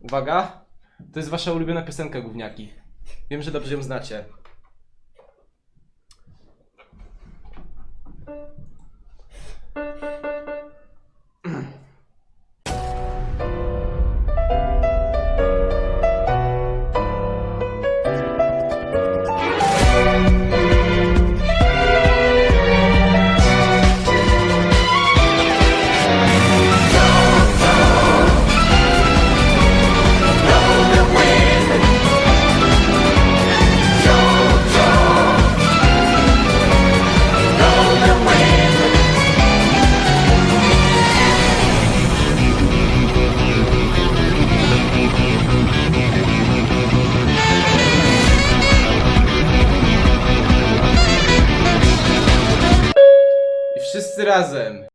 Uwaga. To jest wasza ulubiona piosenka, gówniaki. Wiem, że dobrze ją znacie. Razem.